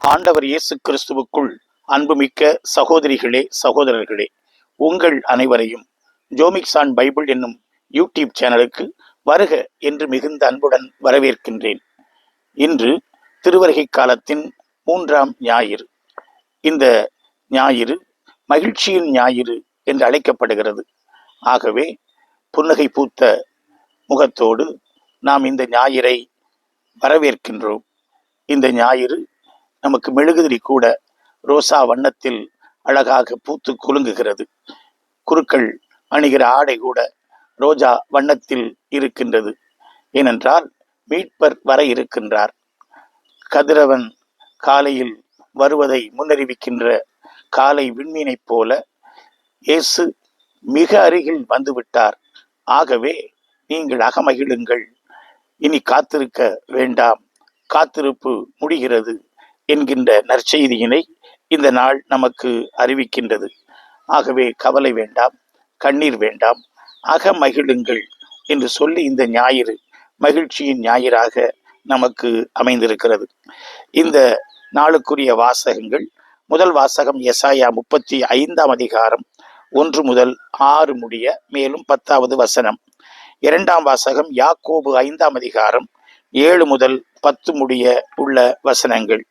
ஆண்டவர் இயேசு கிறிஸ்துவுக்குள் அன்புமிக்க சகோதரிகளே சகோதரர்களே உங்கள் அனைவரையும் ஜோமிக்ஸ் ஆன் பைபிள் என்னும் யூடியூப் சேனலுக்கு வருக என்று மிகுந்த அன்புடன் வரவேற்கின்றேன். இன்று திருவருகை காலத்தின் மூன்றாம் ஞாயிறு. இந்த ஞாயிறு மகிழ்ச்சியின் ஞாயிறு என்று அழைக்கப்படுகிறது. ஆகவே புன்னகை பூத்த முகத்தோடு நாம் இந்த ஞாயிறை வரவேற்கின்றோம். இந்த ஞாயிறு நமக்கு மெழுகுதிரி கூட ரோசா வண்ணத்தில் அழகாக பூத்து குலுங்குகிறது. குருக்கள் அணிகிற ஆடை கூட ரோஜா வண்ணத்தில் இருக்கின்றது. ஏனென்றால் மீட்பர் வர இருக்கின்றார். கதிரவன் காலையில் வருவதை முன்னறிவிக்கின்ற காலை விண்மீனைப் போல இயேசு மிக அருகில் வந்துவிட்டார். ஆகவே நீங்கள் அகமகிழுங்கள். இனி காத்திருக்க வேண்டாம். காத்திருப்பு முடிகிறது. என்கின்ற நற்செய்தியினை இந்த நாள் நமக்கு அறிவிக்கின்றது. ஆகவே கவலை வேண்டாம் கண்ணீர் வேண்டாம் அக மகிழுங்கள் என்று சொல்லி இந்த ஞாயிறு மகிழ்ச்சியின் ஞாயிறாக நமக்கு அமைந்திருக்கிறது. இந்த நாளுக்குரிய வாசகங்கள் முதல் வாசகம் எசாயா முப்பத்தி ஐந்தாம் அதிகாரம் ஒன்று முதல் ஆறு முடிய மேலும் பத்தாவது வசனம். இரண்டாம் வாசகம் யாக்கோபு ஐந்தாம் அதிகாரம் ஏழு முதல் பத்து முடிய உள்ள வசனங்கள்.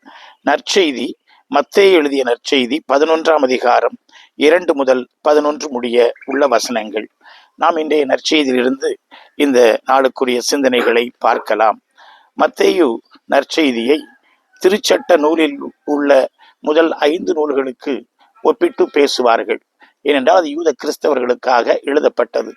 நற்செய்தி மத்தே எழுதிய நற்செய்தி பதினொன்றாம் அதிகாரம் இரண்டு முதல் பதினொன்று முடிய உள்ள வசனங்கள். நாம் இன்றைய நற்செய்தியிலிருந்து இந்த நாளுக்குரிய சிந்தனைகளை பார்க்கலாம். மத்தேயு நற்செய்தியை திருச்சட்ட நூலில் உள்ள முதல் ஐந்து நூல்களுக்கு ஒப்பிட்டு பேசுவார்கள். ஏனென்றால் அது யூத கிறிஸ்தவர்களுக்காக எழுதப்பட்டது.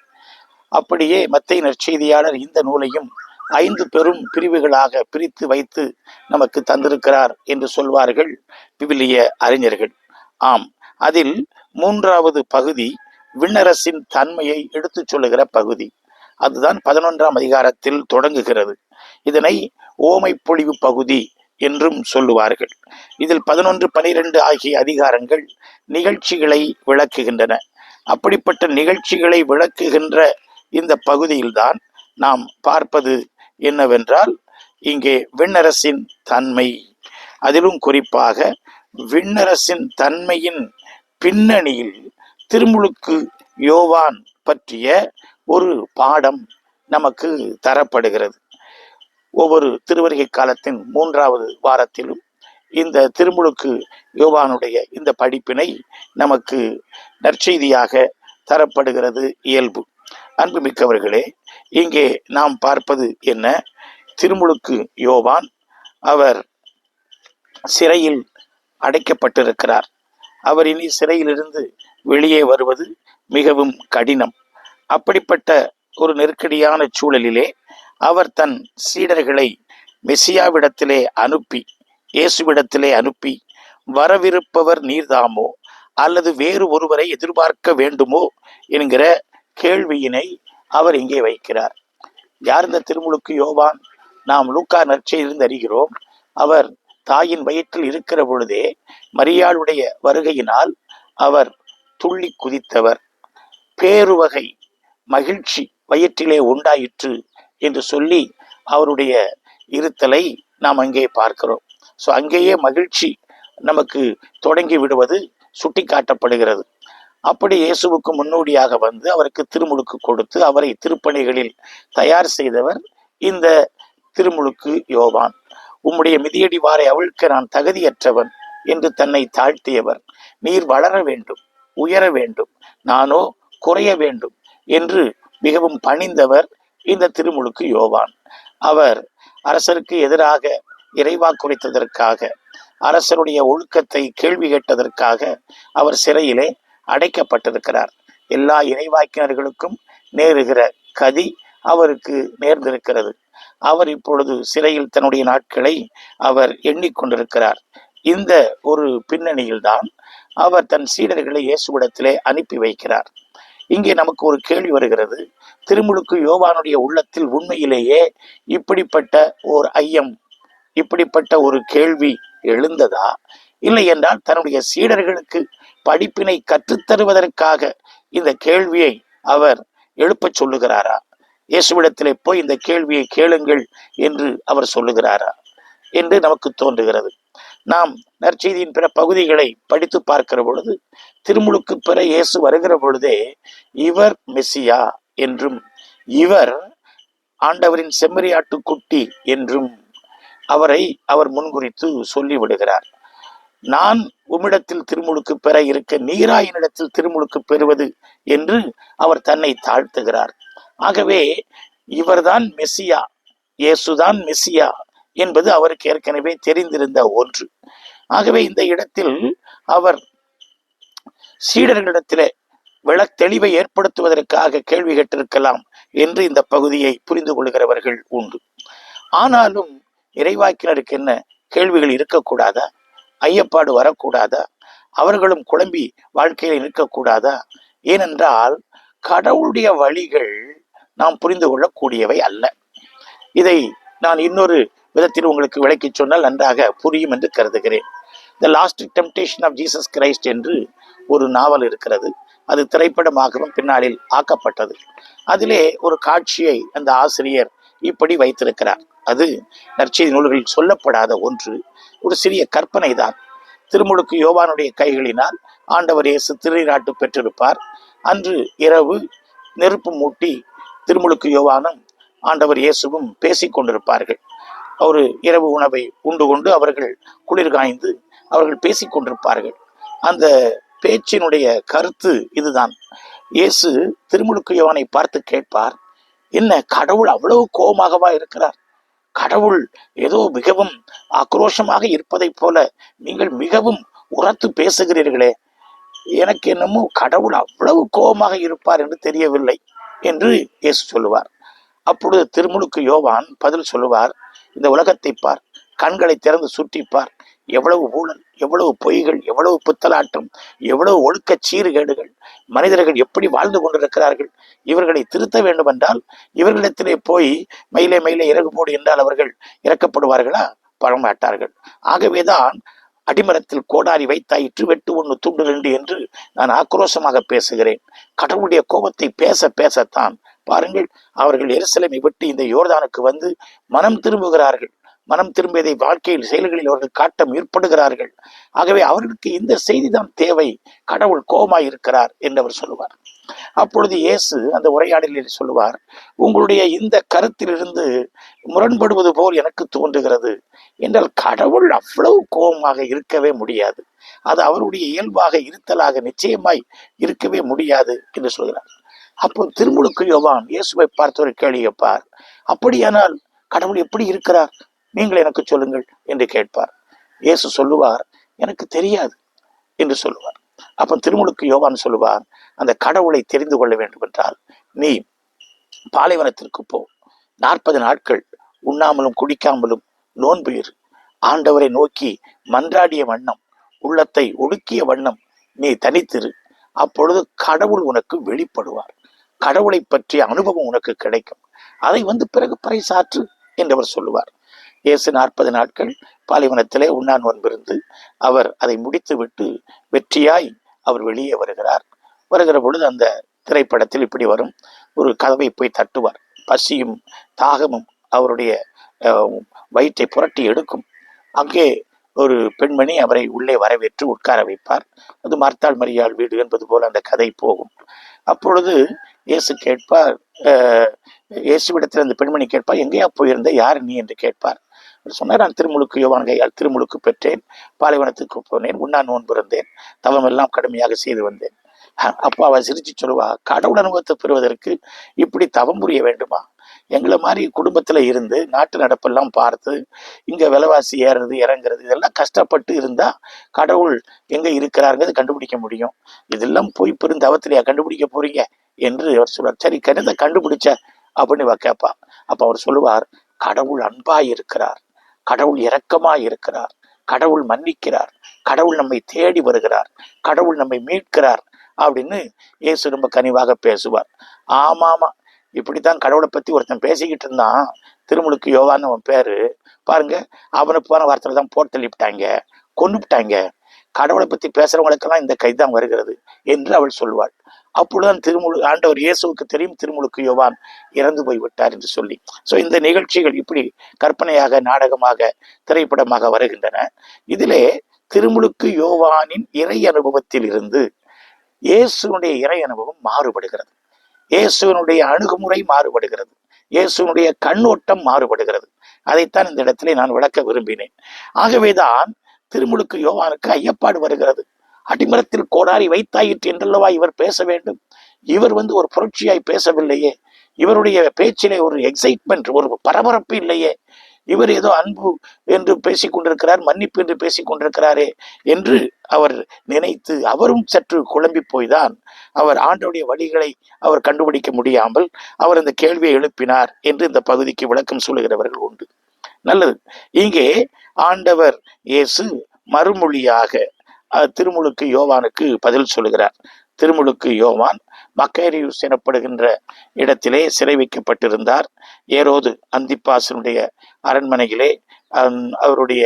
அப்படியே மத்திய நற்செய்தியாளர் இந்த நூலையும் ஐந்து பெரும் பிரிவுகளாக பிரித்து வைத்து நமக்கு தந்திருக்கிறார் என்று சொல்வார்கள் விவிலிய அறிஞர்கள். ஆம் அதில் மூன்றாவது பகுதி விண்ணரசின் தன்மையை எடுத்துச் சொல்லுகிற பகுதி. அதுதான் பதினொன்றாம் அதிகாரத்தில் தொடங்குகிறது. இதனை ஓமை பொழிவு பகுதி என்றும் சொல்லுவார்கள். இதில் பதினொன்று பனிரெண்டு ஆகிய அதிகாரங்கள் நிகழ்ச்சிகளை விளக்குகின்றன. அப்படிப்பட்ட நிகழ்ச்சிகளை விளக்குகின்ற இந்த பகுதியில்தான் நாம் பார்ப்பது என்னவென்றால் இங்கே விண்ணரசின் தன்மை. அதிலும் குறிப்பாக விண்ணரசின் தன்மையின் பின்னணியில் திருமுழுக்கு யோவான் பற்றிய ஒரு பாடம் நமக்கு தரப்படுகிறது. ஒவ்வொரு திருவருகை காலத்தின் மூன்றாவது வாரத்திலும் இந்த திருமுழுக்கு யோவானுடைய இந்த படிப்பினை நமக்கு நற்செய்தியாக தரப்படுகிறது இயல்பு. அன்புமிக்கவர்களே இங்கே நாம் பார்ப்பது என்ன? திருமுழுக்கு யோவான் அவர் சிறையில் அடைக்கப்பட்டிருக்கிறார். அவர் இனி சிறையிலிருந்து வெளியே வருவது மிகவும் கடினம். அப்படிப்பட்ட ஒரு நெருக்கடியான சூழலிலே அவர் தன் சீடர்களை மெசியாவிடத்திலே அனுப்பி இயேசுவிடத்திலே அனுப்பி வரவிருப்பவர் நீர்தாமோ அல்லது வேறு ஒருவரை எதிர்பார்க்க வேண்டுமோ? என்கிற கேள்வியினை அவர் இங்கே வைக்கிறார். யார் இந்த திருமுழுக்கு யோவான்? நாம் லூக்கா நற்செய்திருந்து அறிகிறோம். அவர் தாயின் வயிற்றில் இருக்கிற பொழுதே மரியாளுடைய வருகையினால் அவர் துள்ளி குதித்தவர். பேருவகை மகிழ்ச்சி வயிற்றிலே உண்டாயிற்று என்று சொல்லி அவருடைய இருத்தலை நாம் அங்கே பார்க்கிறோம். ஸோ அங்கேயே மகிழ்ச்சி நமக்கு தொடங்கி விடுவது சுட்டி காட்டப்படுகிறது அப்படி இயேசுவுக்கு முன்னோடியாக வந்து அவருக்கு திருமுழுக்கு கொடுத்து அவரை திருப்பணிகளில் தயார் செய்தவர் இந்த திருமுழுக்கு யோவான். உம்முடைய மிதியடி வாரை அவிழ்க்க நான் தகுதியற்றவன் என்று தன்னை தாழ்த்தியவர். நீர் வளர வேண்டும் உயர வேண்டும் நானோ குறைய வேண்டும் என்று மிகவும் பணிந்தவர் இந்த திருமுழுக்கு யோவான். அவர் அரசருக்கு எதிராக இறைவா குறைத்ததற்காக அரசருடைய ஒழுக்கத்தை கேள்வி கேட்டதற்காக அவர் சிறையிலே அடைக்கப்பட்டிருக்கிறார். எல்லா இறைவாக்கினர்களுக்கும் நேருகிற கதி அவருக்கு நேர்ந்திருக்கிறது. அவர் இப்பொழுது சிறையில் தன்னுடைய நாட்களை அவர் எண்ணிக்கொண்டிருக்கிறார். இந்த ஒரு பின்னணியில்தான் அவர் தன் சீடர்களை இயேசுவிடத்திலே அனுப்பி வைக்கிறார். இங்கே நமக்கு ஒரு கேள்வி வருகிறது. திருமுழுக்கு யோவானுடைய உள்ளத்தில் உண்மையிலேயே இப்படிப்பட்ட ஓர் ஐயம் இப்படிப்பட்ட ஒரு கேள்வி எழுந்ததா? இல்லை என்றால் தன்னுடைய சீடர்களுக்கு படிப்பினை கற்றுத்தருவதற்காக இந்த கேள்வியை அவர் எழுப்பச் சொல்லுகிறாரா? இயேசுவிடத்திலே போய் இந்த கேள்வியை கேளுங்கள் என்று அவர் சொல்லுகிறாரா? என்று நமக்கு தோன்றுகிறது. நாம் நற்செய்தியின் பிற பகுதிகளை படித்து பார்க்கிற பொழுது திருமுழுக்கு பிற இயேசு வருகிற பொழுதே இவர் மெஸ்ஸியா என்றும் இவர் ஆண்டவரின் செம்மறியாட்டு குட்டி என்றும் அவரை அவர் முன்குறித்து சொல்லிவிடுகிறார். நான் உம்மிடத்தில் திருமுழுக்கு பெற இருக்க நீராயினிடத்தில் திருமுழுக்கு பெறுவது என்று அவர் தன்னை தாழ்த்துகிறார். ஆகவே இவர்தான் மெஸ்ஸியா இயேசுதான் மெஸ்ஸியா என்பது அவருக்கு ஏற்கனவே தெரிந்திருந்த ஒன்று. ஆகவே இந்த இடத்தில் அவர் சீடர்களிடத்திலே விளக் தெளிவை ஏற்படுத்துவதற்காக கேள்வி கேட்டிருக்கலாம் என்று இந்த பகுதியை புரிந்து கொள்கிறவர்கள் உண்டு. ஆனாலும் இறைவாக்கினருக்கு என்ன? கேள்விகள் இருக்கக்கூடாதா? ஐயப்பாடு வரக்கூடாதா? அவர்களும் குழம்பி வாழ்க்கையில நிற்கக்கூடாதா? ஏனென்றால் கடவுளுடைய வழிகள் நாம் புரிந்து கொள்ளக்கூடியவை அல்ல. இதை நான் இன்னொரு விதத்தில் உங்களுக்கு விளக்கி சொன்னால் நன்றாக புரியும் என்று கருதுகிறேன். The last temptation of Jesus Christ என்று ஒரு நாவல் இருக்கிறது. அது திரைப்படமாகவும் பின்னாளில் ஆக்கப்பட்டது. அதிலே ஒரு காட்சியை அந்த ஆசிரியர் இப்படி வைத்திருக்கிறார். அது நற்செய்தி நூல்களில் சொல்லப்படாத ஒன்று. ஒரு சிறிய கற்பனை தான் திருமுழுக்கு யோவானுடைய கைகளினால் ஆண்டவர் இயேசு திருநீராட்டு பெற்றிருப்பார். அன்று இரவு நெருப்பு மூட்டி திருமுழுக்கு யோவானும் ஆண்டவர் இயேசுவும் பேசிக்கொண்டிருப்பார்கள் கொண்டிருப்பார்கள். இரவு உணவை உண்டு கொண்டு அவர்கள் குளிர் காய்ந்து அவர்கள் பேசிக்கொண்டிருப்பார்கள் அந்த பேச்சினுடைய கருத்து இதுதான். இயேசு திருமுழுக்கு யோவானை பார்த்து கேட்பார். என்ன கடவுள் அவ்வளவு கோபமாகவா இருக்கிறார்? கடவுள் ஏதோ மிகவும் ஆக்ரோஷமாக இருப்பதைப் போல நீங்கள் மிகவும் உரத்து பேசுகிறீர்களே. எனக்கு என்னமோ கடவுள் அவ்வளவு கோபமாக இருப்பார் என்று தெரியவில்லை என்று இயேசு சொல்லுவார். அப்பொழுது திருமுழுக்கு யோவான் பதில் சொல்லுவார். இந்த உலகத்தை பார் கண்களை திறந்து சுற்றிப்பார் எவ்வளவு ஊழல் எவ்வளவு பொய்கள் எவ்வளவு புத்தலாட்டம் எவ்வளவு ஒழுக்க சீர்கேடுகள் மனிதர்கள் எப்படி வாழ்ந்து கொண்டிருக்கிறார்கள் இவர்களை திருத்த வேண்டும் என்றால் இவர்களிடத்திலே போய் மயிலே மயிலே இறகு போடு என்றால் அவர்கள் இறக்கப்படுவார்களா? பழமாட்டார்கள் ஆகவேதான் அடிமரத்தில் கோடாரி வைத்தாயிற்று வெட்டு ஒன்று துண்டு ரெண்டு என்று நான் ஆக்ரோஷமாக பேசுகிறேன். கடவுளுடைய கோபத்தை பேச பேசத்தான். பாருங்கள் அவர்கள் எருசலேமை விட்டு இந்த யோர்தானுக்கு வந்து மனம் திரும்புகிறார்கள். மனம் திரும்பியதை வாழ்க்கையில் செயல்களில் அவர்கள் காட்ட முற்படுகிறார்கள். ஆகவே அவர்களுக்கு இந்த செய்திதான் தேவை. கடவுள் கோபமாய் இருக்கிறார் என்று அவர் சொல்லுவார். அப்பொழுது இயேசு அந்த உரையாடலில் சொல்லுவார் உங்களுடைய இந்த கருத்திலிருந்து முரண்படுவது போல் எனக்கு தோன்றுகிறது. என்றால் கடவுள் அவ்வளவு கோபமாக இருக்கவே முடியாது. அது அவருடைய இயல்பாக இருத்தலாக நிச்சயமாய் இருக்கவே முடியாது என்று சொல்கிறார். அப்போ திருமுழுக்கு யோவான் இயேசுவை பார்த்து ஒரு கேள்வி கேட்பார். அப்படியானால் கடவுள் எப்படி இருக்கிறார்? நீங்கள் எனக்கு சொல்லுங்கள் என்று கேட்பார். இயேசு சொல்லுவார் எனக்கு தெரியாது என்று சொல்லுவார். அப்ப திருமுழுக்கு யோவான் சொல்லுவார் அந்த கடவுளை தெரிந்து கொள்ள வேண்டும் என்றால் நீ பாலைவனத்திற்கு போ. நாற்பது நாட்கள் உண்ணாமலும் குடிக்காமலும் நோன்பு இரு. ஆண்டவரை நோக்கி மன்றாடிய வண்ணம் உள்ளத்தை ஒடுக்கிய வண்ணம் நீ தனித்திரு. அப்பொழுது கடவுள் உனக்கு வெளிப்படுவார். கடவுளை பற்றிய அனுபவம் உனக்கு கிடைக்கும். அதை வந்து பிறகு பறைசாற்று என்றவர் சொல்லுவார். இயேசு நாற்பது நாட்கள் பாலைவனத்திலே உண்ணா நோன்பிருந்து அவர் அதை முடித்துவிட்டு வெற்றியாய் அவர் வெளியே வருகிறார். வருகிற பொழுது அந்த திரைப்படத்தில் இப்படி வரும். ஒரு கதவை போய் தட்டுவார். பசியும் தாகமும் அவருடைய வயிற்றை புரட்டி எடுக்கும். அங்கே ஒரு பெண்மணி அவரை உள்ளே வரவேற்று உட்கார வைப்பார். அது மார்த்தாள் மரியாள் வீடு என்பது போல அந்த கதை போகும். அப்பொழுது இயேசு கேட்பார் இயேசுவிடத்தில் அந்த பெண்மணி கேட்பார் எங்கேயா போயிருந்த? யார் நீ? என்று கேட்பார். சொன்னார். நான் திருமுழுக்கு யோவான் கையால் திருமுழுக்கு பெற்றேன். பாலைவனத்துக்கு போனேன் உண்ணா நோன்பு இருந்தேன் தவம் எல்லாம் கடுமையாக செய்து வந்தேன். அப்பா அவ சிரிச்சு சொல்லுவா கடவுள் அனுபவத்தை பெறுவதற்கு இப்படி தவம் புரிய வேண்டுமா? எங்களை மாதிரி குடும்பத்துல இருந்து நாட்டு நடப்பெல்லாம் பார்த்து இங்க விலைவாசி ஏறுறது இறங்குறது இதெல்லாம் கஷ்டப்பட்டு இருந்தா கடவுள் எங்க இருக்கிறாருங்கிறது கண்டுபிடிக்க முடியும். இதெல்லாம் போய் பெரும் தவத்திலையா கண்டுபிடிக்க போறீங்க? என்று அவர் சொல்வார் சரி கருத கண்டுபிடிச்ச அப்படின்னு இவ கேட்பா. அப்ப அவர் சொல்லுவார் கடவுள் அன்பாய் இருக்கிறார். கடவுள் இரக்கமாய் இருக்கிறார். கடவுள் மன்னிக்கிறார். கடவுள் நம்மை தேடி வருகிறார். கடவுள் நம்மை மீட்கிறார் அப்படின்னு இயேசு ரொம்ப கனிவாக பேசுவார். ஆமாமா இப்படித்தான் கடவுளை பத்தி ஒருத்தன் பேசிக்கிட்டு இருந்தான். திருமுழுக்கு யோவான்னு அவன் பேரு. பாருங்க அவனை போன வாரத்துல தான் போட்டு தள்ளிவிட்டாங்க கொன்னுவிட்டாங்க. கடவுளை பத்தி பேசுறவங்களுக்கெல்லாம் இந்த கைதான் வருகிறது என்று அவள் சொல்வாள். அப்பொழுதுதான் திருமுழு ஆண்டவர் இயேசுவுக்கு தெரியும் திருமுழுக்கு யோவான் இறந்து போய் விட்டார் என்று சொல்லி. ஸோ இந்த நிகழ்ச்சிகள் இப்படி கற்பனையாக நாடகமாக திரைப்படமாக வருகின்றன. இதிலே திருமுழுக்கு யோவானின் இறை அனுபவத்தில் இருந்து இயேசுனுடைய இறை அனுபவம் மாறுபடுகிறது. இயேசுவனுடைய அணுகுமுறை மாறுபடுகிறது. இயேசுனுடைய கண்ணோட்டம் மாறுபடுகிறது. அதைத்தான் இந்த இடத்திலே நான் விளக்க விரும்பினேன். ஆகவேதான் திருமுழுக்கு யோவானுக்கு ஐயப்பாடு வருகிறது. அடிமரத்தில் கோடாரி வைத்தாயிற்று என்றல்லவா இவர் பேச வேண்டும்? இவர் வந்து ஒரு புரட்சியாய் பேசவில்லையே. இவருடைய பேச்சிலே ஒரு எக்ஸைட்மெண்ட் ஒரு பரபரப்பு இல்லையே. இவர் ஏதோ அன்பு என்று பேசிக் கொண்டிருக்கிறார் மன்னிப்பு என்று பேசிக் கொண்டிருக்கிறாரே என்று அவர் நினைத்து அவரும் சற்று குழம்பி போய்தான். அவர் ஆண்டவுடைய வழிகளை அவர் கண்டுபிடிக்க முடியாமல் அவர் இந்த கேள்வியை எழுப்பினார் என்று இந்த பகுதிக்கு விளக்கம் சொல்லுகிறவர்கள் உண்டு. நல்லது. இங்கே ஆண்டவர் இயேசு மறுமொழியாக திருமுழுக்கு யோவானுக்கு பதில் சொல்லுகிறார். திருமுழுக்கு யோவான் மக்கேரியூஸ் எனப்படுகின்ற இடத்திலே சிறை வைக்கப்பட்டிருந்தார். ஏரோது அந்திப்பாசனுடைய அரண்மனையிலே அவருடைய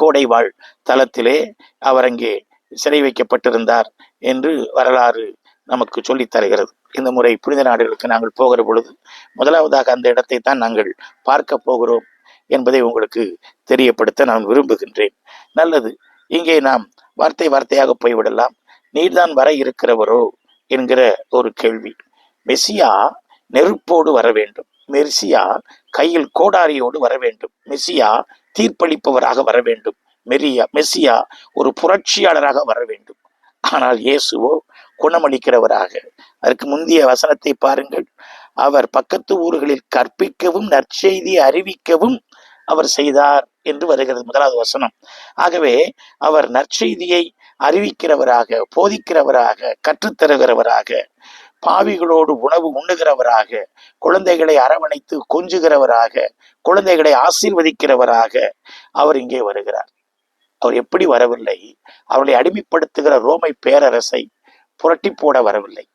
கோடைவாழ் தளத்திலே அவர் அங்கே சிறை வைக்கப்பட்டிருந்தார் என்று வரலாறு நமக்கு சொல்லித் தருகிறது. இந்த முறை புனித நாடுகளுக்கு நாங்கள் போகிற பொழுது முதலாவதாக அந்த இடத்தை தான் நாங்கள் பார்க்க போகிறோம். என்பதை உங்களுக்கு தெரியப்படுத்த நான் விரும்புகின்றேன். நல்லது. இங்கே நாம் வார்த்தை வார்த்தையாக போய்விடலாம். நீர்தான் வர இருக்கிறவரோ என்கிற ஒரு கேள்வி. மெசியா நெருப்போடு வர வேண்டும். மெர்சியா கையில் கோடாரியோடு வர வேண்டும். மெசியா தீர்ப்பளிப்பவராக வர வேண்டும். மெரியா மெசியா ஒரு புரட்சியாளராக வர வேண்டும். ஆனால் இயேசுவோ குணமளிக்கிறவராக. அதற்கு முந்தைய வசனத்தை பாருங்கள். அவர் பக்கத்து ஊர்களில் கற்பிக்கவும் நற்செய்தி அறிவிக்கவும் அவர் செய்தார் என்று வருகிறது முதலாவது வசனம். ஆகவே அவர் நற்செய்தியை அறிவிக்கிறவராக போதிக்கிறவராக கற்றுத்தருகிறவராக பாவிகளோடு உணவு உண்ணுகிறவராக குழந்தைகளை அரவணைத்து கொஞ்சுகிறவராக குழந்தைகளை ஆசீர்வதிக்கிறவராக அவர் இங்கே வருகிறார். அவர் எப்படி வரவில்லை? அவர்களை அடிமைப்படுத்துகிற ரோமை பேரரசை புரட்டி போட வரவில்லை.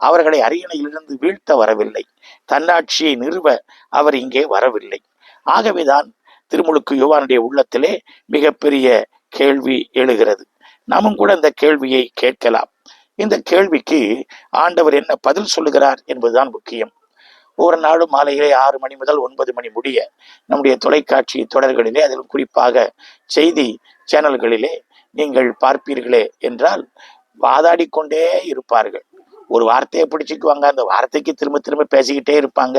அவர்களை அரியணையிலிருந்து வீழ்த்த வரவில்லை. தன்னாட்சியை நிறுவ அவர் இங்கே வரவில்லை. ஆகவேதான் திருமுழுக்கு யுவானுடைய உள்ளத்திலே மிகப்பெரிய கேள்வி எழுகிறது. நாமும் கூட இந்த கேள்வியை கேட்கலாம். இந்த கேள்விக்கு ஆண்டவர் என்ன பதில் சொல்லுகிறார் என்பதுதான் முக்கியம். ஒவ்வொரு நாளும் மாலையிலே ஆறு மணி முதல் ஒன்பது மணி முடிய நம்முடைய தொலைக்காட்சி தொடர்களிலே அதிலும் குறிப்பாக செய்தி சேனல்களிலே நீங்கள் பார்ப்பீர்களே என்றால் வாதாடி கொண்டே இருப்பார்கள். ஒரு வார்த்தையை பிடிச்சிக்குவாங்க அந்த வார்த்தைக்கு திரும்ப திரும்ப பேசிக்கிட்டே இருப்பாங்க.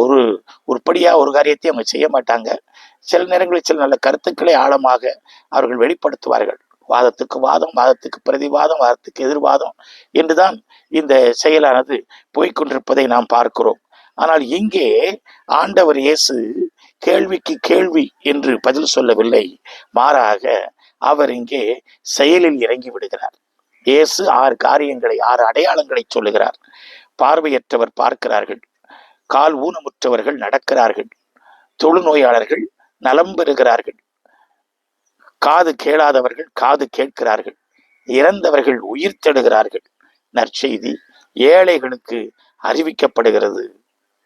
ஒரு உருப்படியா ஒரு காரியத்தையும் அவங்க செய்ய மாட்டாங்க. சில நேரங்களில் சில நல்ல கருத்துக்களை ஆழமாக அவர்கள் வெளிப்படுத்துவார்கள். வாதத்துக்கு வாதம் வாதத்துக்கு பிரதிவாதம் வாதத்துக்கு எதிர்வாதம் என்றுதான் இந்த செயலானது போய்க்கொண்டிருப்பதை நாம் பார்க்கிறோம். ஆனால் இங்கே ஆண்டவர் இயேசு கேள்விக்கு கேள்வி என்று பதில் சொல்லவில்லை. மாறாக அவர் இங்கே செயலில் இறங்கி விடுகிறார். இயேசு ஆறு காரியங்களை ஆறு அடையாளங்களை சொல்லுகிறார். பார்வையற்றவர் பார்க்கிறார்கள். கால் ஊனமுற்றவர்கள் நடக்கிறார்கள். தொழுநோயாளர்கள் நலம் பெறுகிறார்கள் காது கேளாதவர்கள் காது கேட்கிறார்கள். இறந்தவர்கள் உயிர் தெடுகிறார்கள். நற்செய்தி ஏழைகளுக்கு அறிவிக்கப்படுகிறது.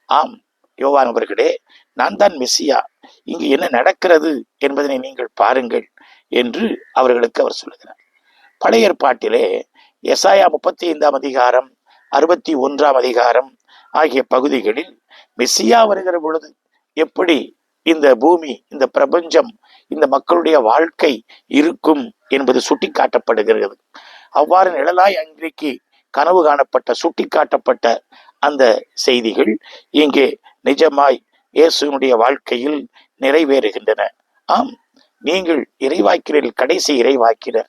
ஆம் யோவான் அவர்களே நான் தான் மெஸ்ஸியா இங்கு என்ன நடக்கிறது என்பதனை நீங்கள் பாருங்கள் என்று அவர்களுக்கு அவர் சொல்லுகிறார். பழைய ஏற்பாட்டிலே எசாயா முப்பத்தி ஐந்தாம் அதிகாரம் அறுபத்தி ஒன்றாம் அதிகாரம் ஆகிய பகுதிகளில் மெஸ்ஸியா வருகிற பொழுது எப்படி இந்த பூமி இந்த பிரபஞ்சம் இந்த மக்களுடைய வாழ்க்கை இருக்கும் என்பது சுட்டிக்காட்டப்படுகிறது. அவ்வாறு நிழலாய் அன்றைக்கு கனவு காணப்பட்ட சுட்டிக்காட்டப்பட்ட அந்த செய்திகள் இங்கே நிஜமாய் இயேசுனுடைய வாழ்க்கையில் நிறைவேறுகின்றன. ஆம் நீங்கள் இறைவாக்கிறீர்கள் கடைசி இறைவாக்கிறர்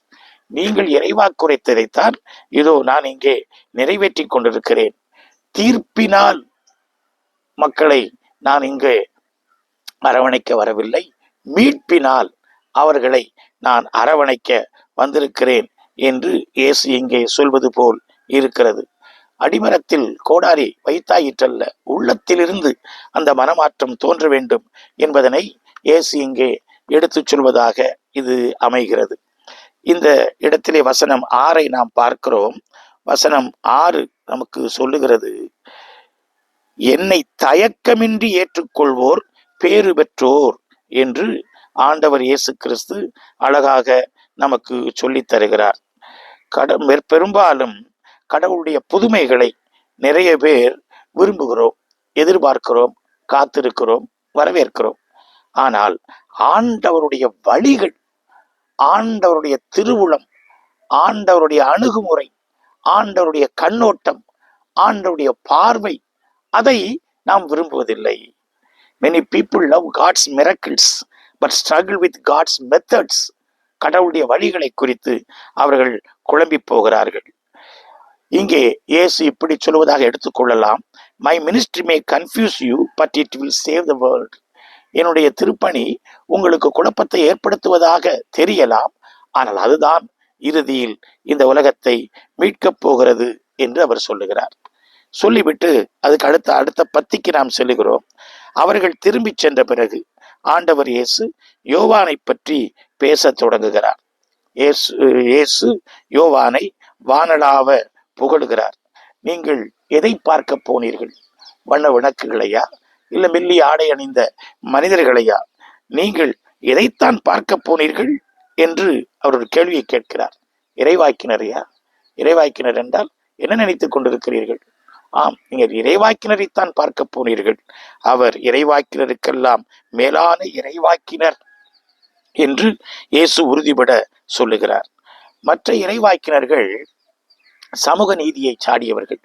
நீங்கள் இறைவாக்குரைத்ததைத்தான் இதோ நான் இங்கே நிறைவேற்றி கொண்டிருக்கிறேன். தீர்ப்பினால் மக்களை நான் இங்கே அரவணைக்க வரவில்லை. மீட்பினால் அவர்களை நான் அரவணைக்க வந்திருக்கிறேன் என்று இயேசு இங்கே சொல்வது போல் இருக்கிறது. அடிமரத்தில் கோடாரி வைத்தாயிற்றல்ல. உள்ளத்திலிருந்து அந்த மனமாற்றம் தோன்ற வேண்டும் என்பதனை இயேசு இங்கே எடுத்துச் சொல்வதாக இது அமைகிறது. இந்த இடத்திலே வசனம் ஆறை நாம் பார்க்கிறோம். வசனம் ஆறு நமக்கு சொல்லுகிறது. என்னை தயக்கமின்றி ஏற்றுக்கொள்வோர் பேறு பெற்றோர் என்று ஆண்டவர் இயேசு கிறிஸ்து அழகாக நமக்கு சொல்லித் தருகிறார். கட பெரும்பாலும் கடவுளுடைய புதுமைகளை நிறைய பேர் விரும்புகிறோம் எதிர்பார்க்கிறோம் காத்திருக்கிறோம் வரவேற்கிறோம். ஆனால் ஆண்டவருடைய வழிகள் ஆண்டவருடைய திருவுளம் ஆண்டவருடைய அணுகுமுறை ஆண்டவருடைய கண்ணோட்டம் ஆண்டவருடைய பார்வை அதை நாம் விரும்புவதில்லை. Many people love God's miracles but struggle with God's methods கடவுளுடைய வழிகளை குறித்து அவர்கள் குழம்பி போகிறார்கள். இங்கே இயேசு இப்படி சொல்வதாக எடுத்துக்கொள்ளலாம் my ministry may confuse you but it will save the world என்னுடைய திருப்பணி உங்களுக்கு குழப்பத்தை ஏற்படுத்துவதாக தெரியலாம். ஆனால் அதுதான் இறுதியில் இந்த உலகத்தை மீட்கப் போகிறது என்று அவர் சொல்லுகிறார். சொல்லிவிட்டு அதுக்கு அடுத்த அடுத்த பத்திக்கு நாம் செல்லுகிறோம். அவர்கள் திரும்பிச் சென்ற பிறகு ஆண்டவர் இயேசு யோவானை பற்றி பேசத் தொடங்குகிறார். இயேசு இயேசு யோவானை வானளாவ புகழுகிறார். நீங்கள் எதை பார்க்க போனீர்கள்? வண்ண விளக்குகளையா? இல்ல மெல்லி ஆடை அணிந்த மனிதர்களையா? நீங்கள் எதைத்தான் பார்க்க போனீர்கள்? என்று அவர் ஒரு கேள்வியை கேட்கிறார். இறைவாக்கினரையா இறைவாக்கினர் என்றால் என்ன நினைத்துக் கொண்டிருக்கிறீர்கள்? ஆம் நீங்கள் இறைவாக்கினரைத்தான் பார்க்க போனீர்கள். அவர் இறைவாக்கினருக்கெல்லாம் மேலான இறைவாக்கினர் என்று இயேசு உறுதிபட சொல்லுகிறார். மற்ற இறைவாக்கினர்கள் சமூக நீதியை சாடியவர்கள்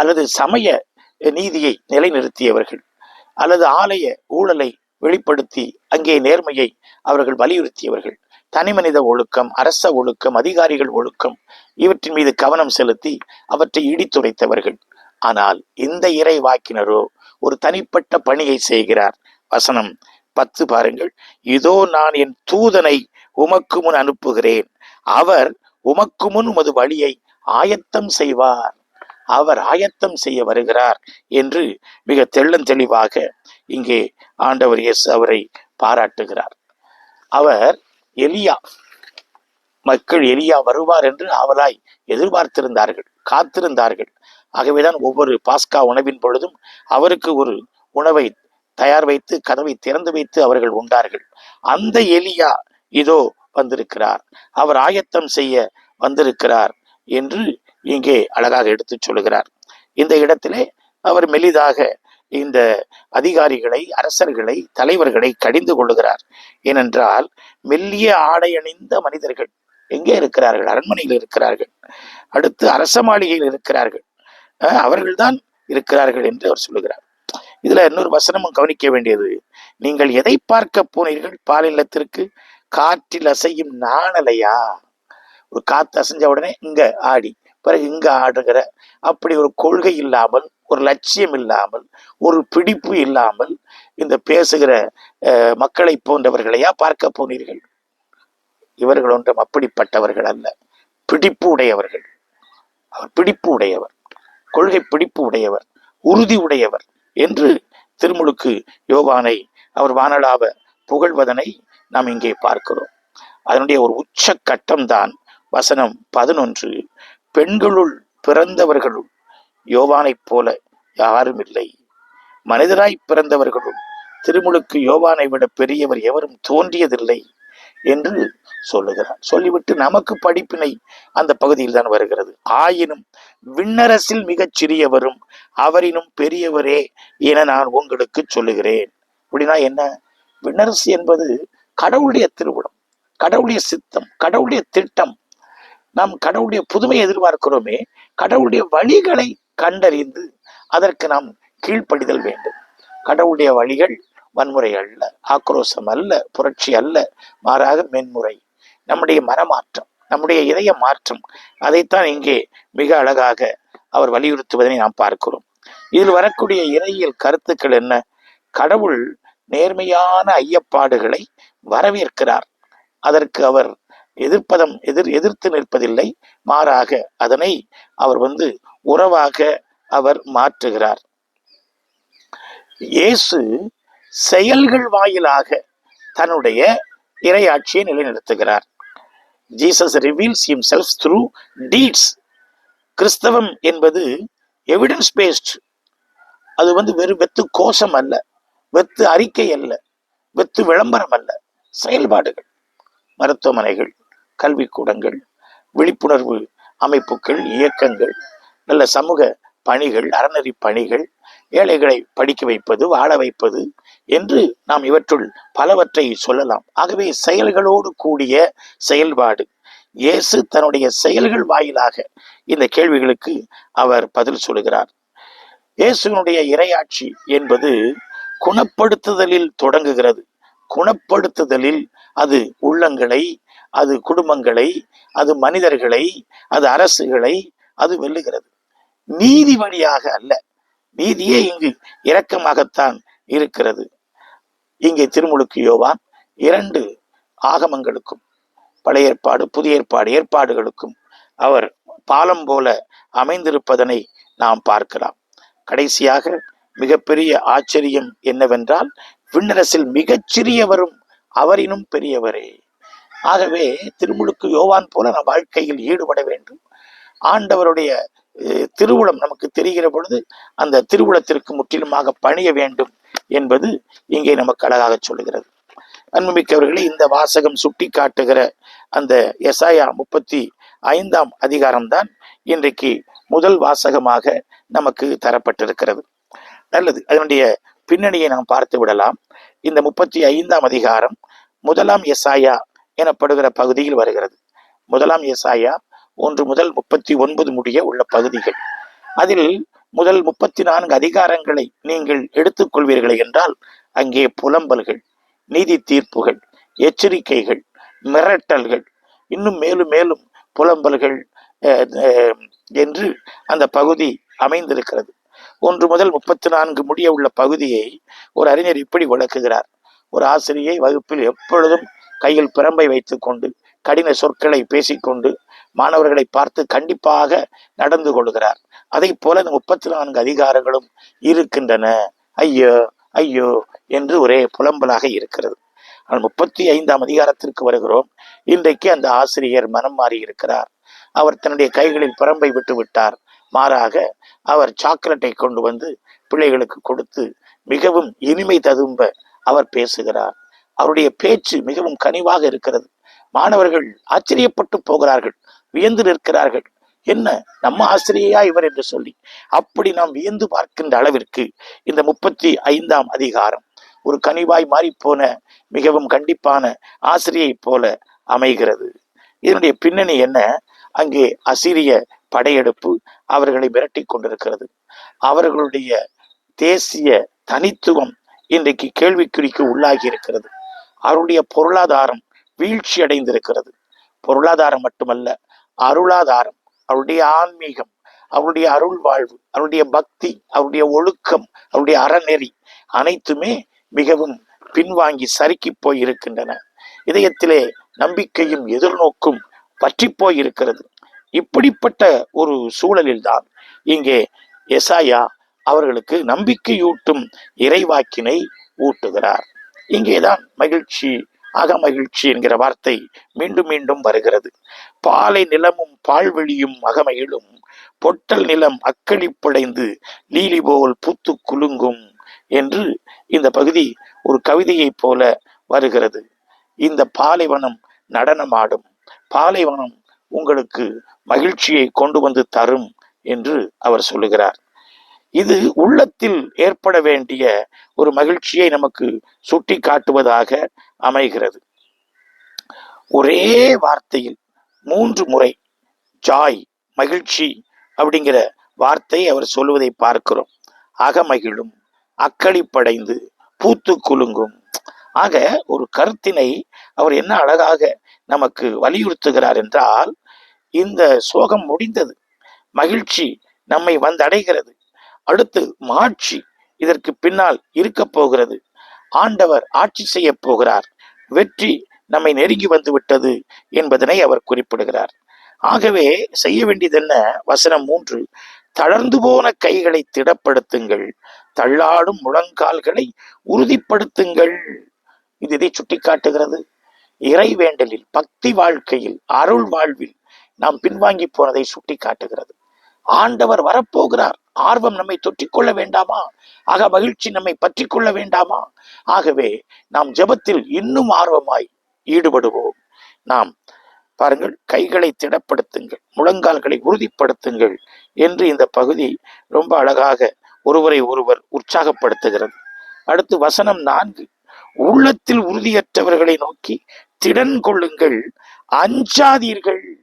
அல்லது சமய நீதியை நிலைநிறுத்தியவர்கள் அல்லது ஆலய ஊழலை வெளிப்படுத்தி அங்கே நேர்மையை அவர்கள் வலியுறுத்தியவர்கள். தனிமனித ஒழுக்கம் அரச ஒழுக்கம் அதிகாரிகள் ஒழுக்கம் இவற்றின் மீது கவனம் செலுத்தி அவற்றை இடித்துரைத்தவர்கள். ஆனால் இந்த இறை வாக்கினரோ ஒரு தனிப்பட்ட பணியை செய்கிறார். வசனம் பத்து பாருங்கள். இதோ நான் என் தூதனை உமக்கு முன் அனுப்புகிறேன். அவர் உமக்கு முன் உமது வழியை ஆயத்தம் செய்வார். அவர் ஆயத்தம் செய்ய வருகிறார் என்று மிக தெள்ளந்தெளிவாக இங்கே ஆண்டவர் இயேசு அவரை பாராட்டுகிறார். அவர் எலியா மக்கள் எலியா வருவார் என்று ஆவலாய் எதிர்பார்த்திருந்தார்கள் காத்திருந்தார்கள். ஆகவேதான் ஒவ்வொரு பாஸ்கா உணவின் பொழுதும் அவருக்கு ஒரு உணவை தயார் வைத்து கதவை திறந்து வைத்து அவர்கள் உண்டார்கள். அந்த எலியா இதோ வந்திருக்கிறார். அவர் ஆயத்தம் செய்ய வந்திருக்கிறார் என்று இங்கே அழகாக எடுத்துச் சொல்லுகிறார். இந்த இடத்திலே அவர் மெலிதாக இந்த அதிகாரிகளை அரசர்களை தலைவர்களை கடிந்து கொள்ளுகிறார். ஏனென்றால் மெல்லிய ஆடை அணிந்த மனிதர்கள் எங்கே இருக்கிறார்கள்? அரண்மனையில் இருக்கிறார்கள். அடுத்து அரச மாளிகையில் இருக்கிறார்கள். அவர்கள்தான் இருக்கிறார்கள் என்று அவர் சொல்லுகிறார். இதுல இன்னொரு வசனமும் கவனிக்க வேண்டியது. நீங்கள் எதை பார்க்க போனீர்கள் பாலில்லத்திற்கு காற்றில் அசையும் நாணலையா? ஒரு காத்து அசைஞ்ச உடனே இங்க ஆடி பிறகு இங்க ஆடுகிற அப்படி ஒரு கொள்கை இல்லாமல் ஒரு லட்சியம் இல்லாமல் ஒரு பிடிப்பு இல்லாமல் இந்த பேசுகிற அஹ், மக்களை போன்றவர்களையா பார்க்க போனீர்கள்? இவர்கள் ஒன்றும் அப்படிப்பட்டவர்கள் அல்ல. பிடிப்பு உடையவர்கள். அவர் பிடிப்பு உடையவர். கொள்கை பிடிப்பு உடையவர் உறுதி உடையவர் என்று திருமுழுக்கு யோவானை அவர் வானலாவ புகழ்வதனை நாம் இங்கே பார்க்கிறோம். அதனுடைய ஒரு உச்ச கட்டம்தான் வசனம் பதினொன்று. பெண்களுள் பிறந்தவர்களுள் யோவானைப் போல யாரும் இல்லை மனிதராய் பிறந்தவர்களுள் திருமுழுக்கு யோவானை விட பெரியவர் எவரும் தோன்றியதில்லை. என்று சொல்லுகிறார். சொல்லிவிட்டு நமக்கு படிப்பினை அந்த பகுதியில் தான் வருகிறது. ஆயினும் விண்ணரசில் மிகச் சிறியவரும் அவரினும் பெரியவரே என நான் உங்களுக்கு சொல்லுகிறேன். அப்படின்னா என்ன? விண்ணரசு என்பது கடவுளுடைய திருவிடம் கடவுளுடைய சித்தம் கடவுளுடைய திட்டம். நாம் கடவுளுடைய புதுமையை எதிர்பார்க்கிறோமே கடவுளுடைய வழிகளை கண்டறிந்து அதற்கு நாம் கீழ்ப்படிதல் வேண்டும். கடவுளுடைய வழிகள் வன்முறை அல்ல ஆக்ரோஷம் அல்ல புரட்சி அல்ல மாறாக மென்முறை. நம்முடைய மனமாற்றம் நம்முடைய இதய மாற்றம் அதைத்தான் இங்கே மிக அழகாக அவர் வலியுறுத்துவதை நாம் பார்க்கிறோம். இதில் வரக்கூடிய இறையியல் கருத்துக்கள் என்ன? கடவுள் நேர்மையான ஐயப்பாடுகளை வரவேற்கிறார். அதற்கு அவர் எதிர்ப்பதம் எதிர் எதிர்த்து நிற்பதில்லை. மாறாக அதனை அவர் வந்து உறவாக அவர் மாற்றுகிறார். இயேசு செயல்கள் வாயிலாக தன்னுடைய இறையாட்சியை நிலைநிறுத்துகிறார். Jesus reveals himself through deeds கிறிஸ்தவம் என்பது எவிடன்ஸ் பேஸ்ட் அது வந்து வெறும் வெத்து கோஷம் அல்ல வெத்து அறிக்கை அல்ல வெத்து விளம்பரம் அல்ல செயல்பாடுகள். மருத்துவமனைகள் கல்விக்கூடங்கள் விழிப்புணர்வு அமைப்புகள் இயக்கங்கள் நல்ல சமூக பணிகள் அறநெறி பணிகள் ஏழைகளை படிக்க வைப்பது வாழ வைப்பது என்று நாம் இவற்றுள் பலவற்றை சொல்லலாம். ஆகவே செயல்களோடு கூடிய செயல்பாடு. இயேசு தன்னுடைய செயல்கள் வாயிலாக இந்த கேள்விகளுக்கு அவர் பதில் சொல்லுகிறார். இயேசுனுடைய இரையாட்சி என்பது குணப்படுத்துதலில் தொடங்குகிறது. குணப்படுத்துதலில் அது உள்ளங்களை அது குடும்பங்களை அது மனிதர்களை அது அரசுகளை அது வெல்லுகிறது. நீதி வழியாக அல்ல. நீதியே இங்கு இரக்கமாகத்தான் இருக்கிறது. இங்கே திருமுழுக்கு யோவான் இரண்டு ஆகமங்களுக்கும் பழைய ஏற்பாடு புதிய ஏற்பாடு ஏற்பாடுகளுக்கும் அவர் பாலம் போல அமைந்திருப்பதனை நாம் பார்க்கலாம். கடைசியாக மிகப்பெரிய ஆச்சரியம் என்னவென்றால் விண்ணரசில் மிகச்சிறியவரும் அவரினும் பெரியவரே. ஆகவே திருமுழுக்கு யோவான் போல நம் வாழ்க்கையில் ஈடுபட வேண்டும். ஆண்டவருடைய திருவுளம் நமக்கு தெரிகிற பொழுது அந்த திருவுளத்திற்கு முற்றிலுமாக பணிய வேண்டும் என்பது இங்கே நமக்கு அழகாக சொல்லுகிறது. அன்புமிக்கவர்களே இந்த வாசகம் சுட்டி காட்டுகிற அந்த எசாயா முப்பத்தி ஐந்தாம் அதிகாரம்தான் இன்றைக்கு முதல் வாசகமாக நமக்கு தரப்பட்டிருக்கிறது. நல்லது அதனுடைய பின்னணியை நாம் பார்த்து விடலாம். இந்த முப்பத்தி ஐந்தாம் அதிகாரம் முதலாம் எசாயா எனப்படுகிற பகுதியில் வருகிறது. முதலாம் எசாயா ஒன்று முதல் முப்பத்தி ஒன்பது முடிய உள்ள பகுதிகள். அதில் முதல் முப்பத்தி நான்கு அதிகாரங்களை நீங்கள் எடுத்துக்கொள்வீர்கள் என்றால் அங்கே புலம்பல்கள் நீதி தீர்ப்புகள் எச்சரிக்கைகள் மிரட்டல்கள் இன்னும் மேலும் மேலும் புலம்பல்கள் என்று அந்த பகுதி அமைந்திருக்கிறது. ஒன்று முதல் முப்பத்தி நான்கு முடிய உள்ள பகுதியை ஒரு அறிஞர் இப்படி விளக்குகிறார். ஒரு ஆசிரியை வகுப்பில் எப்பொழுதும் கையில் பிரம்பை வைத்துக்கொண்டு கடின சொற்களை பேசிக்கொண்டு மாணவர்களை பார்த்து கண்டிப்பாக நடந்து கொள்கிறார். அதை போல இந்த முப்பத்தி நான்கு அதிகாரங்களும் இருக்கின்றன. ஐயோ ஐயோ என்று ஒரே புலம்பலாக இருக்கிறது. ஆனால் முப்பத்தி ஐந்தாம் அதிகாரத்திற்கு வருகிறோம். இன்றைக்கு அந்த ஆசிரியர் மனம் மாறி இருக்கிறார். அவர் தன்னுடைய கைகளில் பரம்பை விட்டு விட்டார். மாறாக அவர் சாக்லேட்டை கொண்டு வந்து பிள்ளைகளுக்கு கொடுத்து மிகவும் இனிமை ததும்ப அவர் பேசுகிறார். அவருடைய பேச்சு மிகவும் கனிவாக இருக்கிறது. மாணவர்கள் ஆச்சரியப்பட்டு போகிறார்கள். வியந்து நிற்கிறார்கள். என்ன? நம்ம ஆசிரியையா இவர் என்று சொல்லி. அப்படி நாம் வியந்து பார்க்கின்ற அளவிற்கு இந்த முப்பத்தி ஐந்தாம் அதிகாரம் ஒரு கனிவாய் மாறி போன மிகவும் கண்டிப்பான ஆசிரியை போல அமைகிறது. இதனுடைய பின்னணி என்ன? அங்கே அசிரிய படையெடுப்பு அவர்களை மிரட்டி கொண்டிருக்கிறது. அவர்களுடைய தேசிய தனித்துவம் இன்றைக்கு கேள்விக்குறிக்கு உள்ளாகி இருக்கிறது. அவருடைய பொருளாதாரம் வீழ்ச்சி அடைந்திருக்கிறது பொருளாதாரம் மட்டுமல்ல அருளாதாரம் அவருடைய ஆன்மீகம் அவருடைய அருள் வாழ்வு அவருடைய பக்தி அவருடைய ஒழுக்கம் அவருடைய அறநெறி அனைத்துமே மிகவும் பின்வாங்கி சறுக்கி போயிருக்கின்றன. இதயத்திலே நம்பிக்கையும் எதிர்நோக்கும் பற்றி போயிருக்கிறது. இப்படிப்பட்ட ஒரு சூழலில்தான் இங்கே எசாயா அவர்களுக்கு நம்பிக்கையூட்டும் இறைவாக்கினை ஊட்டுகிறார். இங்கேதான் மகிழ்ச்சி அகமகிழ்ச்சி என்கிற வார்த்தை மீண்டும் மீண்டும் வருகிறது. பாலை நிலமும் பால்வெளியும் அகமகிழும். பொட்டல் நிலம் அக்களிப்படைந்து லீலி போல் பூத்து குலுங்கும் என்று இந்த பகுதி ஒரு கவிதையைப் போல வருகிறது. இந்த பாலைவனம் நடனமாடும். பாலைவனம் உங்களுக்கு மகிழ்ச்சியை கொண்டு வந்து தரும் என்று அவர் சொல்லுகிறார். இது உள்ளத்தில் ஏற்பட வேண்டிய ஒரு மகிழ்ச்சியை நமக்கு சுட்டி காட்டுவதாக அமைகிறது. ஒரே வார்த்தையில் மூன்று முறை ஜாய் மகிழ்ச்சி அப்படிங்கிற வார்த்தை அவர் சொல்லுவதை பார்க்கிறோம். அகமகிழும் அக்களிப்படைந்து பூத்து குலுங்கும். ஆக ஒரு கருத்தினை அவர் என்ன அழகாக நமக்கு வலியுறுத்துகிறார் என்றால் இந்த சோகம் முடிந்தது. மகிழ்ச்சி நம்மை வந்தடைகிறது. அடுத்து மாட்சி இதற்கு பின்னால் இருக்க போகிறது. ஆண்டவர் ஆட்சி செய்ய போகிறார். வெற்றி நம்மை நெருங்கி வந்து விட்டது என்பதனை அவர் குறிப்பிடுகிறார். ஆகவே செய்ய வேண்டியதென்ன? வசனம் மூன்று. தளர்ந்து போன கைகளை திடப்படுத்துங்கள். தள்ளாடும் முழங்கால்களை உறுதிப்படுத்துங்கள். இது இதை சுட்டிக்காட்டுகிறது? இறை வேண்டலில் பக்தி வாழ்க்கையில் அருள் வாழ்வில் நாம் பின்வாங்கி போனதை சுட்டி காட்டுகிறது ஆண்டவர் வரப்போகிறார். ஆர்வம் நம்மை தொற்றிக்கொள்ள வேண்டாமா? ஆக மகிழ்ச்சி நம்மை பற்றி கொள்ள வேண்டாமா? ஆகவே நாம் ஜெபத்தில் இன்னும் ஆர்வமாய் ஈடுபடுவோம். நாம் பாருங்கள் கைகளை திடப்படுத்துங்கள் முழங்கால்களை உறுதிப்படுத்துங்கள் என்று இந்த பகுதி ரொம்ப அழகாக ஒருவரை ஒருவர் உற்சாகப்படுத்துகிறது. அடுத்து வசனம் நான்கு. உள்ளத்தில் உறுதியற்றவர்களை நோக்கி திடன் கொள்ளுங்கள் அஞ்சாதீர்கள்.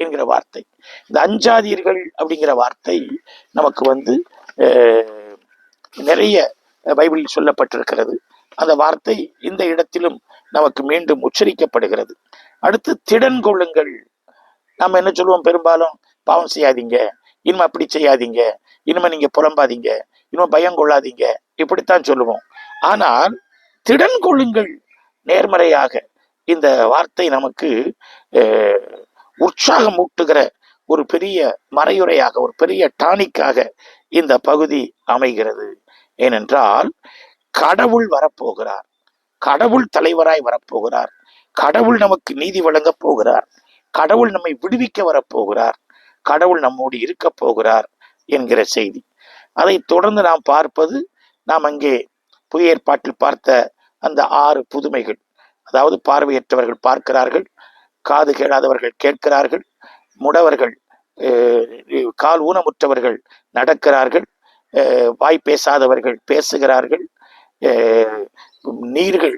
என்கிற வார்த்தை. இந்த அஞ்சாதீர்கள் அப்படிங்கிற வார்த்தை நமக்கு வந்து அஹ், நிறைய பைபிளில் சொல்லப்பட்டிருக்கிறது. அந்த வார்த்தை இந்த இடத்திலும் நமக்கு மீண்டும் உச்சரிக்கப்படுகிறது. அடுத்து திடன் கொள்ளுங்கள். நம்ம என்ன சொல்லுவோம் பெரும்பாலும்? பாவம் செய்யாதீங்க. இனிமே அப்படி செய்யாதீங்க. இனிமே நீங்க புலம்பாதீங்க. இனிமே பயம் கொள்ளாதீங்க. இப்படித்தான் சொல்லுவோம். ஆனால் திடன் கொள்ளுங்கள் நேர்மறையாக. இந்த வார்த்தை நமக்கு அஹ், உற்சாகம் ஊட்டுகிற ஒரு பெரிய மறையுறையாக ஒரு பெரிய டானிக்காக இந்த பகுதி அமைகிறது. ஏனென்றால் கடவுள் வரப்போகிறார். கடவுள் தலைவராய் வரப்போகிறார். கடவுள் நமக்கு நீதி வழங்கப் போகிறார். கடவுள் நம்மை விடுவிக்க வரப்போகிறார். கடவுள் நம்மோடு இருக்க போகிறார் என்கிற செய்தி. அதை தொடர்ந்து நாம் பார்ப்பது நாம் அங்கே புதிய ஏற்பாட்டில் பார்த்த அந்த ஆறு புதுமைகள். அதாவது பார்வையற்றவர்கள் பார்க்கிறார்கள். காது கேளாதவர்கள் கேட்கிறார்கள் முடவர்கள் கால் ஊனமுற்றவர்கள் நடக்கிறார்கள் வாய் பேசாதவர்கள் பேசுகிறார்கள் நீர்கள்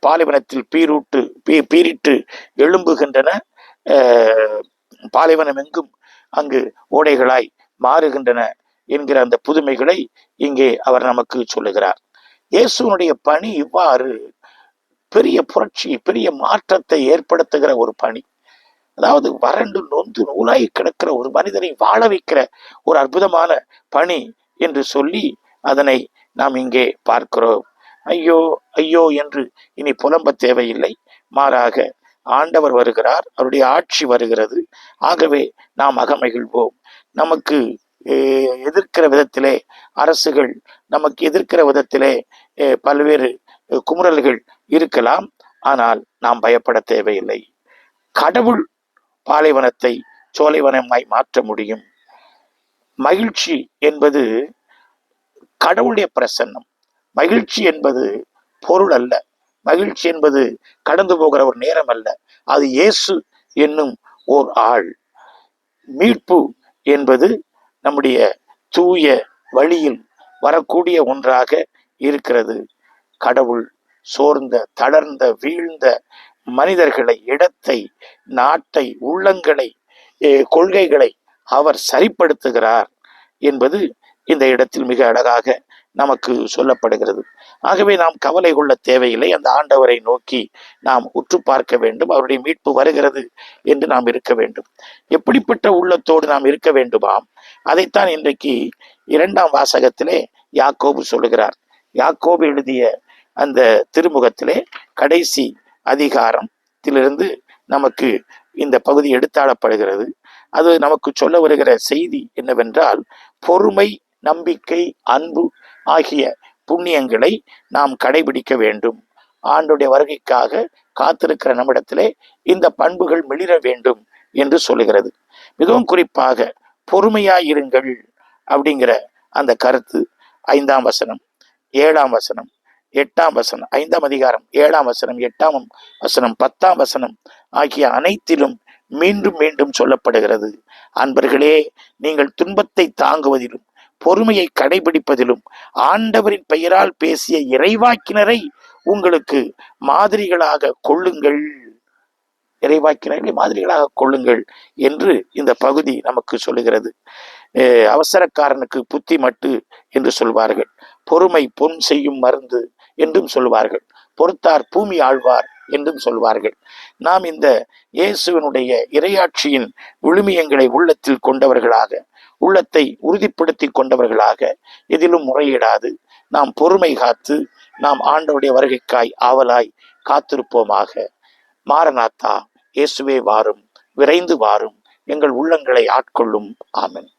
பாலைவனத்தில் பீரூட்டு பீ- பீரிட்டு எழும்புகின்றன பாலைவனம் எங்கும் அங்கு ஓடைகளாய் மாறுகின்றன என்கிற அந்த புதுமைகளை இங்கே அவர் நமக்கு சொல்லுகிறார். இயேசுனுடைய பணி இவ்வாறு பெரிய புரட்சி பெரிய மாற்றத்தை ஏற்படுத்துகிற ஒரு பணி. அதாவது வறண்டு நொந்து நூலாய் கிடக்கிற ஒரு மனிதனை வாழ வைக்கிற ஒரு அற்புதமான பணி என்று சொல்லி அதனை நாம் இங்கே பார்க்கிறோம். ஐயோ ஐயோ என்று இனி புலம்ப தேவையில்லை. மாறாக ஆண்டவர் வருகிறார் அவருடைய ஆட்சி வருகிறது. ஆகவே நாம் அகமகிழ்வோம். நமக்கு எதிர்க்கிற விதத்திலே அரசுகள் நமக்கு எதிர்க்கிற விதத்திலே பல்வேறு குமுறல்கள் இருக்கலாம். ஆனால் நாம் பயப்பட தேவையில்லை. கடவுள் பாலைவனத்தை சோலைவனமாய் மாற்ற முடியும். மகிழ்ச்சி என்பது கடவுளுடைய பிரசன்னம். மகிழ்ச்சி என்பது பொருள் அல்ல. மகிழ்ச்சி என்பது கடந்து போகிற ஒரு நேரம் அல்ல. அது இயேசு என்னும் ஓர் ஆள். மீட்பு என்பது நம்முடைய தூய வழியில் வரக்கூடிய ஒன்றாக இருக்கிறது. கடவுள் சோர்ந்த தளர்ந்த வீழ்ந்த மனிதர்களை இடத்தை நாட்டை உள்ளங்களை கொள்கைகளை அவர் சரிப்படுத்துகிறார் என்பது இந்த இடத்தில் மிக அழகாக நமக்கு சொல்லப்படுகிறது. ஆகவே நாம் கவலை கொள்ள தேவையில்லை. அந்த ஆண்டவரை நோக்கி நாம் உற்று பார்க்க வேண்டும். அவருடைய மீட்பு வருகிறது என்று நாம் இருக்க வேண்டும். எப்படிப்பட்ட உள்ளத்தோடு நாம் இருக்க வேண்டுமாம்? அதைத்தான் இன்றைக்கு இரண்டாம் வாசகத்திலே யாக்கோபு சொல்லுகிறார். யாக்கோபு எழுதிய அந்த திருமுகத்திலே கடைசி அதிகாரத்திலிருந்து நமக்கு இந்த பகுதி எடுத்தாளப்படுகிறது. அது நமக்கு சொல்ல வருகிற செய்தி என்னவென்றால் பொறுமை நம்பிக்கை அன்பு ஆகிய புண்ணியங்களை நாம் கடைபிடிக்க வேண்டும். ஆண்டுடைய வருகைக்காக காத்திருக்கிற நம்மிடத்திலே இந்த பண்புகள் மிளிர வேண்டும் என்று சொல்லுகிறது. மிகவும் குறிப்பாக பொறுமையாயிருங்கள் அப்படிங்கிற அந்த கருத்து ஐந்தாம் வசனம் ஏழாம் வசனம். எட்டாம் வசனம் ஐந்தாம் அதிகாரம் ஏழாம் வசனம் எட்டாம் வசனம் பத்தாம் வசனம் ஆகிய அனைத்திலும் மீண்டும் மீண்டும் சொல்லப்படுகிறது. அன்பர்களே நீங்கள் துன்பத்தை தாங்குவதிலும் பொறுமையை கடைபிடிப்பதிலும் ஆண்டவரின் பெயரால் பேசிய இறைவாக்கினரை உங்களுக்கு மாதிரிகளாக கொள்ளுங்கள். இறைவாக்கினரை மாதிரிகளாக கொள்ளுங்கள் என்று இந்த பகுதி நமக்கு சொல்லுகிறது. அவசரக்காரனுக்கு புத்தி மட்டு என்று சொல்வார்கள். பொறுமை பொன் செய்யும் மருந்து என்றும் சொல்வார்கள். பொறுத்தார் பூமி ஆழ்வார் என்றும் சொல்வார்கள். நாம் இந்த இயேசுவனுடைய இரையாட்சியின் விழுமியங்களை உள்ளத்தில் கொண்டவர்களாக உள்ளத்தை உறுதிப்படுத்தி கொண்டவர்களாக எதிலும் முறையிடாது. நாம் பொறுமை காத்து நாம் ஆண்டவுடைய வருகைக்காய் ஆவலாய் காத்திருப்போமாக. மாரநாத்தா இயேசுவே வாரும் விரைந்து வாரும் எங்கள் உள்ளங்களை ஆட்கொள்ளும். ஆமன்.